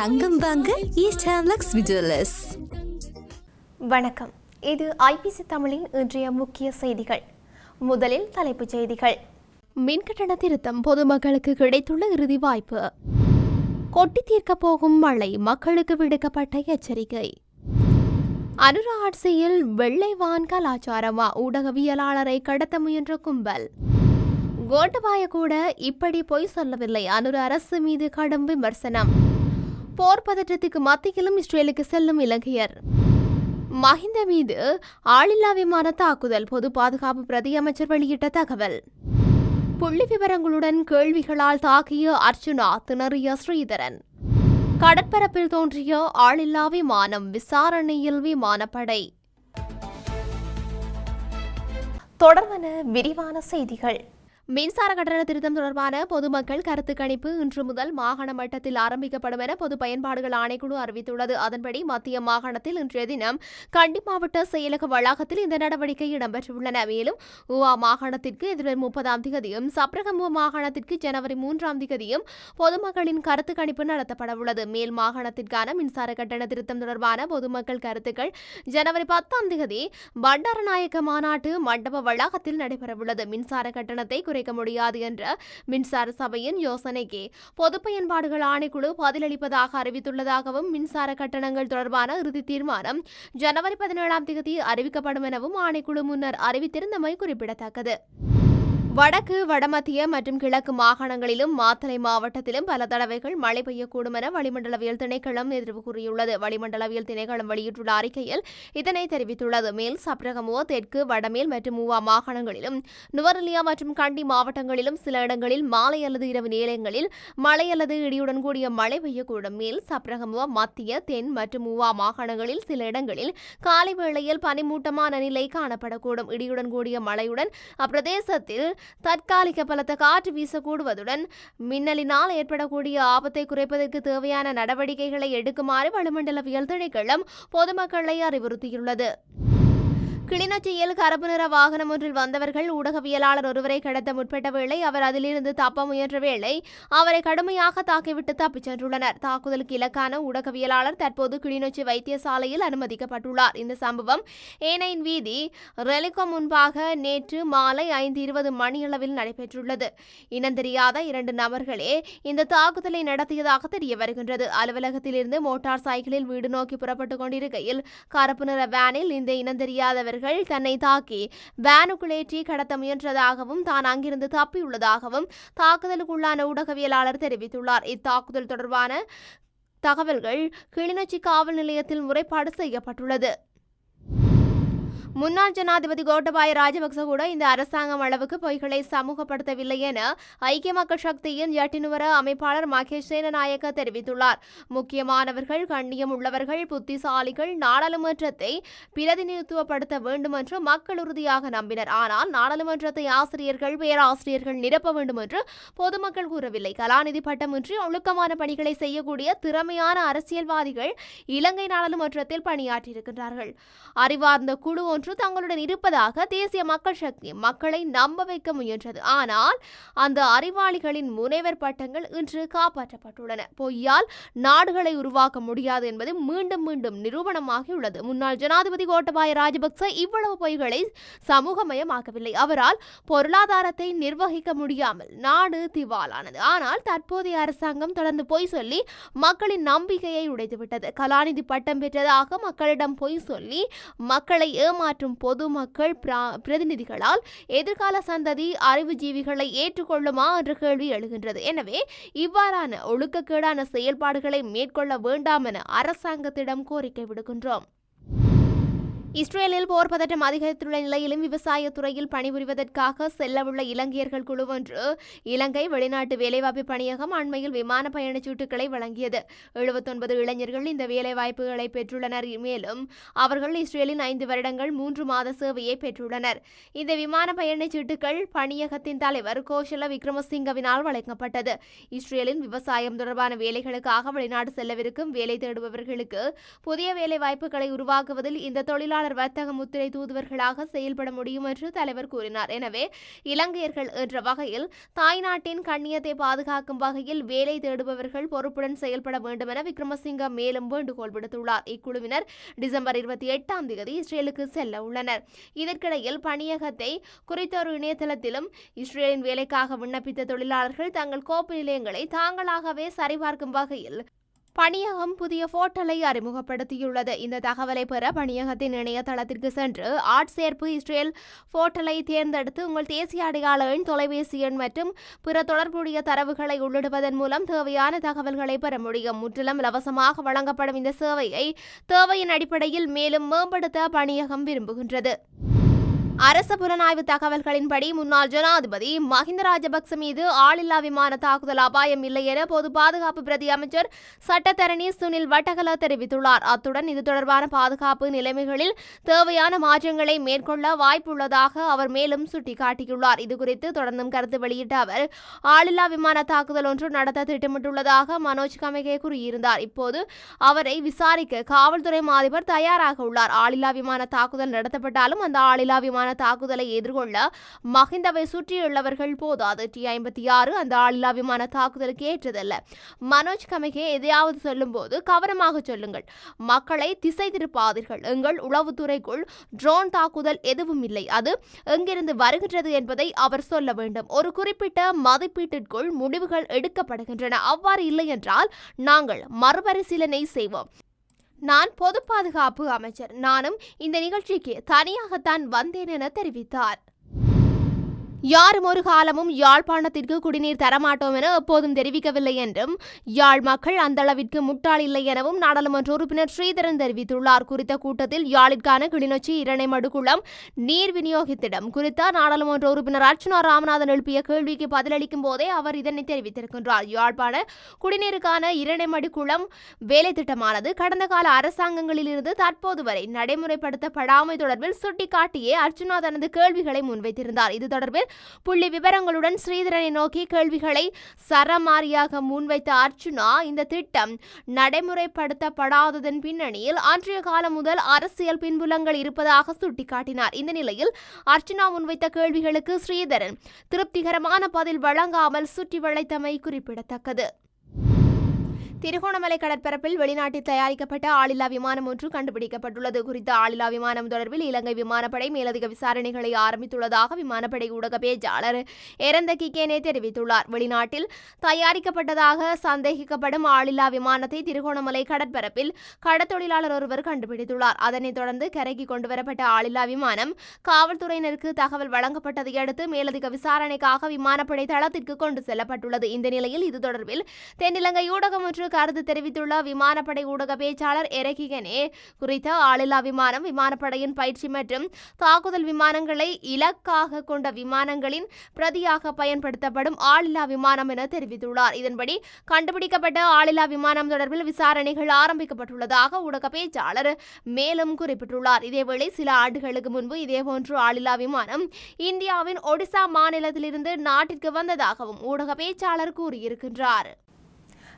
தங்கம் வாங்க ஈஸ்ட் ஹேம்லக்ஸ் விஜுவலர்ஸ் வணக்கம். இது ஐபிசி தமிழின் இன்றைய முக்கிய செய்திகள். முதலில் தலைப்புச் செய்திகள். மின்கட்டண திருத்தம் பொதுமக்களுக்கு கிடைத்துள்ள இறுதி வாய்ப்பு. கொட்டி தீர்க்கப் போகும் மழை மக்களுக்கு விடுக்கப்பட்ட எச்சரிக்கை. அனுரா ஆட்சியில் வெள்ளை வான் கலாச்சாரமா ஊடகவியலாளரை கடத்த முயன்ற கும்பல். கோட்டபாய கூட இப்படி பொய் சொல்லவில்லை. அனுர அரசு மீது கடும் விமர்சனம். போர் பதற்றத்துக்கு மத்தியிலும் இஸ்ரேலுக்கு செல்லும் இலங்கையர். மஹிந்த மீது ஆளில்லா விமான தாக்குதல் பொது பாதுகாப்பு பிரதி அமைச்சர் வெளியிட்ட தகவல். புள்ளி விவரங்களுடன் கேள்விகளால் தாக்கிய அர்ச்சுனா திணறிய ஸ்ரீதரன். கடற்பரப்பில் தோன்றிய ஆளில்லா விமானம் விசாரணையில் விமானப்படை. தொடர்பான விரிவான செய்திகள். மின்சார கட்டண திருத்தம் தொடர்பான பொதுமக்கள் கருத்து கணிப்பு இன்று முதல் மாகாண மட்டத்தில் ஆரம்பிக்கப்படும் என பொது பயன்பாடுகள் ஆணைக்குழு அறிவித்துள்ளது. அதன்படி மத்திய மாகாணத்தில் இன்றைய தினம் கண்டி மாவட்ட செயலக வளாகத்தில் இந்த நடவடிக்கை இடம்பெற்றுள்ளன. மேலும் உவா மாகாணத்திற்கு எதிர்வரும் முப்பதாம் திகதியும் சப்ரகமுவ மாகாணத்திற்கு ஜனவரி மூன்றாம் திகதியும் பொதுமக்களின் கருத்து கணிப்பு நடத்தப்பட உள்ளது. மேல் மாகாணத்திற்கான மின்சார கட்டண திருத்தம் தொடர்பான பொதுமக்கள் கருத்துக்கள் ஜனவரி பத்தாம் திகதி பண்டாரநாயக்க மாநாட்டு மண்டப வளாகத்தில் நடைபெறவுள்ளது. மின்சார கட்டணத்தை குறைக்க முடியாது என்ற மின்சார சபையின் யோசனைக்கு. பொது பயன்பாடுகள் ஆணைக்குழு பதிலளிப்பதாக அறிவித்துள்ளதாகவும் மின்சார கட்டணங்கள் தொடர்பான இறுதி தீர்மானம் ஜனவரி பதினேழாம் தேதி அறிவிக்கப்படும் எனவும் ஆணைக்குழு முன்னர் அறிவித்திருந்தமை குறிப்பிடத்தக்கது. வடக்கு வடமத்திய மற்றும் கிழக்கு மாகாணங்களிலும் மாத்தளை மாவட்டத்திலும் பல தடவைகள் மழை பெய்யக்கூடும் என வளிமண்டலவியல் திணைக்களம் எதிர்ப்பு கூறியுள்ளது. வளிமண்டலவியல் திணைக்களம் வெளியிட்டுள்ள அறிக்கையில் இதனை தெரிவித்துள்ளது. மேல் சப்ரகமுவ தெற்கு வடமேல் மற்றும் மூவா மாகாணங்களிலும் நுவரெலியா மற்றும் கண்டி மாவட்டங்களிலும் சில இடங்களில் மாலை அல்லது இரவு நேரங்களில் மழை அல்லது இடியுடன் கூடிய மழை பெய்யக்கூடும். மேல் சப்ரகமுவ மத்திய தென் மற்றும் மூவா மாகாணங்களில் சில இடங்களில் காலை வேளையில் பனிமூட்டமான நிலை காணப்படக்கூடும். இடியுடன் கூடிய மழையுடன் அப்பிரதேசத்தில் தற்காலிக பலத்த காற்று வீசக்கூடுவதுடன் மின்னலினால் ஏற்படக்கூடிய ஆபத்தை குறைப்பதற்கு தேவையான நடவடிக்கைகளை எடுக்குமாறு வளிமண்டலவியல் திணைக்களம் பொதுமக்களை அறிவுறுத்தியுள்ளது. கிளிநொச்சியில் கருப்பு நிற வாகனம் ஒன்றில் வந்தவர்கள் ஊடகவியலாளர் ஒருவரை கடத்த முற்பட்ட வேளை அவர் அதிலிருந்து தப்ப முயன்ற வேளை அவரை கடுமையாக தாக்கிவிட்டு தப்பிச் சென்றுள்ளனர். தாக்குதலுக்கு இலக்கான ஊடகவியலாளர் தற்போது கிளிநொச்சி வைத்தியசாலையில் அனுமதிக்கப்பட்டுள்ளார். இந்த சம்பவம் ஏனையின் வீதி ரெலிகோ முன்பாக நேற்று மாலை ஐந்து இருபது மணியளவில் நடைபெற்றுள்ளது. இனந்தெரியாத இரண்டு நபர்களே இந்த தாக்குதலை நடத்தியதாக தெரிய வருகின்றது. அலுவலகத்திலிருந்து மோட்டார் சைக்கிளில் வீடு நோக்கி புறப்பட்டுக் கொண்டிருக்கையில் கருப்பு நிற வேனில் இந்த இனந்தெரியாதவர்கள் தன்னை தாக்கி வேனுக்குள்ளேற்றி கடத்த முயன்றதாகவும் தான் அங்கிருந்து தப்பியுள்ளதாகவும் தாக்குதலுக்குள்ளான ஊடகவியலாளர் தெரிவித்துள்ளார். இத்தாக்குதல் தொடர்பான தகவல்கள் கிளிநொச்சி காவல் நிலையத்தில் முறைப்பாடு செய்யப்பட்டுள்ளது. முன்னாள் ஜனாதிபதி கோட்டபாய ராஜபக்ச கூட இந்த அரசாங்கம் அளவுக்கு பொய்களை சமூகப்படுத்தவில்லை என ஐக்கிய மக்கள் சக்தியின் ஜட்டினுவர அமைப்பாளர் மகேஷ் சேனநாயக்க தெரிவித்துள்ளார். முக்கியமானவர்கள் கண்ணியம் உள்ளவர்கள் புத்திசாலிகள் நாடாளுமன்றத்தை பிரதிநிதித்துவப்படுத்த வேண்டும் என்று மக்கள் உறுதியாக நம்பினர். ஆனால் நாடாளுமன்றத்தை ஆசிரியர்கள் பேராசிரியர்கள் நிரப்ப வேண்டும் என்று பொதுமக்கள் கூறவில்லை. கலாநிதி பட்டமின்றி ஒழுக்கமான பணிகளை செய்யக்கூடிய திறமையான அரசியல்வாதிகள் இலங்கை நாடாளுமன்றத்தில் பணியாற்றியிருக்கின்றார்கள். அறிவார்ந்த குழு ஒன்று தங்களுடன் இருப்பதாக தேசிய மக்கள் சக்தி மக்களை நம்ப வைக்க முயன்றது. ஆனால் அந்த அறிவாளிகளின் முனைவர் பட்டங்கள் இன்று காப்பாற்றப்பட்டுள்ளன. பொய்யால் நாடுகளை உருவாக்க முடியாது என்பது மீண்டும் மீண்டும் நிரூபணமாகியுள்ளது. முன்னாள் ஜனாதிபதி கோட்டபாய ராஜபக்ச இவ்வளவு பொய்களை சமூகமயமாக்கவில்லை. அவரால் பொருளாதாரத்தை நிர்வகிக்க முடியாமல் நாடு திவாலானது. ஆனால் தற்போதைய அரசாங்கம் தொடர்ந்து பொய் சொல்லி மக்களின் நம்பிக்கையை உடைத்துவிட்டது. கலாநிதி பட்டம் பெற்றதாக மக்களிடம் பொய் சொல்லி மக்களை மற்றும் பொதுமக்கள் பிரா- பிரதிநிதிகளால் எதிர்கால சந்ததி அறிவுஜீவிகளை ஏற்றுக்கொள்ளுமா என்ற கேள்வி எழுகின்றது. எனவே இவ்வாறான ஒழுக்கக்கேடான செயல்பாடுகளை மேற்கொள்ள வேண்டாம் என அரசாங்கத்திடம் கோரிக்கை விடுக்கின்றோம். இஸ்ரேலில் போர் பதட்டம் அதிகரித்துள்ள நிலையிலும் விவசாயத்துறையில் பணிபுரிவதற்காக செல்லவுள்ள இலங்கையர்கள் குழு ஒன்று இலங்கை வெளிநாட்டு வேலைவாய்ப்பு பணியகம் அண்மையில் விமான பயணச் சீட்டுகளை வழங்கியது. எழுபத்தொன்பது இளைஞர்கள் இந்த வேலைவாய்ப்புகளை பெற்றுள்ளனர். மேலும் அவர்கள் இஸ்ரேலின் ஐந்து வருடங்கள் மூன்று மாத சேவையை பெற்றுள்ளனர். இந்த விமான பயணச் சீட்டுகள் பணியகத்தின் தலைவர் கோஷல விக்ரமசிங்கவினால் வழங்கப்பட்டது. இஸ்ரேலின் விவசாயம் தொடர்பான வேலைகளுக்காக வெளிநாடு செல்லவிருக்கும் வேலை தேடுபவர்களுக்கு புதிய வேலை வாய்ப்புகளை உருவாக்குவதில் இந்த தொழிலாளர் தொழிலாளர் வர்த்தக முத்திரை தூதுவர்களாக செயல்பட முடியும் என்று தலைவர் கூறினார். எனவே இலங்கையர்கள் என்ற வகையில் தாய்நாட்டின் கண்ணியத்தை பாதுகாக்கும் வகையில் வேலை தேடுபவர்கள் பொறுப்புடன் செயல்பட வேண்டும் என விக்ரமசிங்க மேலும் வேண்டுகோள் விடுத்துள்ளார். இக்குழுவினர் டிசம்பர் இருபத்தி எட்டாம் தேதி இஸ்ரேலுக்கு செல்ல உள்ளனர். இதற்கிடையில் பணியகத்தை குறித்த ஒரு இணையதளத்திலும் இஸ்ரேலின் வேலைக்காக விண்ணப்பித்த தொழிலாளர்கள் தங்கள் கோப்பு நிலையங்களை தாங்களாகவே சரிபார்க்கும் வகையில் பணியகம் புதிய போர்ட்டலை அறிமுகப்படுத்தியுள்ளது. இந்த தகவலை பெற பணியகத்தின் இணையதளத்திற்கு சென்று ஆட்சேர்ப்பு இஸ்ரேல் போர்ட்டலை தேர்ந்தெடுத்து உங்கள் தேசிய அடையாள எண் தொலைபேசி எண் மற்றும் பிற தொடர்புடைய தரவுகளை உள்ளிடுவதன் மூலம் தேவையான தகவல்களை பெற முடியும். முற்றிலும் இலவசமாக வழங்கப்படும் இந்த சேவையை தேவையின் அடிப்படையில் மேலும் மேம்படுத்த பணியகம் விரும்புகின்றது. அரச புலனாய்வு தகவல்களின்படி முன்னாள் ஜனாதிபதி மஹிந்த ராஜபக்ச மீது ஆளில்லா விமான தாக்குதல் அபாயம் இல்லை என பொது பாதுகாப்பு பிரதி அமைச்சர் சட்டத்தரணி சுனில் வட்டகல தெரிவித்துள்ளார். அத்துடன் இது தொடர்பான பாதுகாப்பு நிலைமைகளில் தேவையான மாற்றங்களை மேற்கொள்ள வாய்ப்புள்ளதாக அவர் மேலும் சுட்டிக்காட்டியுள்ளார். இதுகுறித்து தொடர்ந்தும் கருத்து வெளியிட்ட அவர் ஆளில்லா விமான தாக்குதல் ஒன்று நடத்த திட்டமிட்டுள்ளதாக மனோஜ் கமகே கூறியிருந்தார். இப்போது அவரை விசாரிக்க காவல்துறை மாதிபர் தயாராக உள்ளார். ஆளில்லா விமான தாக்குதல் நடத்தப்பட்டாலும் அந்த ஆளில்லா விமான தாக்குதலை எதிர்கொள்ள மஹிந்தவை சுற்றியுள்ளவர்கள் போதாது டி ஐம்பத்தி ஆறு அந்த ஆளில்லா விமான தாக்குதலுக்கு ஏற்றதல்ல. மனோஜ் கமிகே எதையாவது சொல்லும்போது கவனமாக சொல்லுங்கள். மக்களை திசை திருப்பாதீர்கள். எங்கள் உளவுத்துறைக்குள் ட்ரோன் தாக்குதல் எதுவும் இல்லை. அது எங்கிருந்து வருகின்றது என்பதை அவர் சொல்ல வேண்டும். ஒரு குறிப்பிட்ட மதிப்பீட்டிற்குள் முடிவுகள் எடுக்கப்படுகின்றன. அவ்வாறு இல்லை என்றால் நாங்கள் மறுபரிசீலனை செய்வோம். நான் பொது பாதுகாப்பு அமைச்சர். நானும் இந்த நிகழ்ச்சிக்கு தனியாகத்தான் வந்தேன் என தெரிவித்தார். யாரும் ஒரு காலமும் யாழ்ப்பாணத்திற்கு குடிநீர் தரமாட்டோம் என எப்போதும் தெரிவிக்கவில்லை என்றும் யாழ் மக்கள் அந்த அளவிற்கு முட்டாள் இல்லை எனவும் நாடாளுமன்ற உறுப்பினர் ஸ்ரீதரன் தெரிவித்துள்ளார். குறித்த கூட்டத்தில் யாழிற்கான கிளிநொச்சி இரணைமடுகுளம் நீர் விநியோகத்திடம் குறித்த நாடாளுமன்ற உறுப்பினர் அர்ச்சுனா ராமநாதன் எழுப்பிய கேள்விக்கு பதிலளிக்கும் போதே அவர் இதனை தெரிவித்திருக்கின்றார். யாழ்ப்பாண குடிநீருக்கான இரணைமடுகுளம் வேலை திட்டமானது கடந்த கால அரசாங்கங்களில் இருந்து தற்போது வரை நடைமுறைப்படுத்தப்படாமை தொடர்பில் சுட்டிக்காட்டியே அர்ச்சுனா தனது கேள்விகளை முன்வைத்திருந்தார். இது தொடர்பில் புள்ளி விவரங்களுடன் ஸ்ரீதரனை நோக்கி கேள்விகளை சரமாரியாக முன்வைத்த அர்ச்சுனா இந்த திட்டம் நடைமுறைப்படுத்தப்படாததன் பின்னணியில் அன்றைய காலம் முதல் அரசியல் பின்புலங்கள் இருப்பதாக சுட்டிக்காட்டினார். இந்த நிலையில் அர்ச்சுனா முன்வைத்த கேள்விகளுக்கு ஸ்ரீதரன் திருப்திகரமான பதில் வழங்காமல் சுற்றி வளைத்தமை குறிப்பிடத்தக்கது. திருகோணமலை கடற்பரப்பில் வெளிநாட்டில் தயாரிக்கப்பட்ட ஆளில்லா விமானம் ஒன்று கண்டுபிடிக்கப்பட்டுள்ளது. குறித்த ஆளில்லா விமானம் தொடர்பில் இலங்கை விமானப்படை மேலதிக விசாரணைகளை ஆரம்பித்துள்ளதாக விமானப்படை ஊடக பேச்சாளர் எரந்த கிகேனே தெரிவித்துள்ளார். வெளிநாட்டில் தயாரிக்கப்பட்டதாக சந்தேகிக்கப்படும் ஆளில்லா விமானத்தை திருகோணமலை கடற்பரப்பில் கடத்தொழிலாளர் ஒருவர் கண்டுபிடித்துள்ளார். அதனைத் தொடர்ந்து கரைக்கு கொண்டுவரப்பட்ட ஆளில்லா விமானம் காவல்துறையினருக்கு தகவல் வழங்கப்பட்டதை அடுத்து மேலதிக விசாரணைக்காக விமானப்படை தளத்திற்கு கொண்டு செல்லப்பட்டுள்ளது. இந்த நிலையில் இது தொடர்பில் தென்னிலங்கை ஊடகம் ஒன்று கருத்து தெரிவித்துள்ள விமானப்படை ஊடக பேச்சாளர் எரகிகனே குறித்த ஆளில்லா விமானம் விமானப்படையின் பயிற்சி மற்றும் தாக்குதல் விமானங்களை இலக்காக கொண்ட விமானங்களின் பிரதியாக பயன்படுத்தப்படும் ஆளில்லா விமானம் என தெரிவித்துள்ளார். இதன்படி கண்டுபிடிக்கப்பட்ட ஆளில்லா விமானம் தொடர்பில் விசாரணைகள் ஆரம்பிக்கப்பட்டுள்ளதாக ஊடக பேச்சாளர் மேலும் குறிப்பிட்டுள்ளார். இதேவேளை சில ஆண்டுகளுக்கு முன்பு இதேபோன்று ஆளில்லா விமானம் இந்தியாவின் ஒடிசா மாநிலத்திலிருந்து நாட்டிற்கு வந்ததாகவும் ஊடக பேச்சாளர் கூறியிருக்கின்றார்.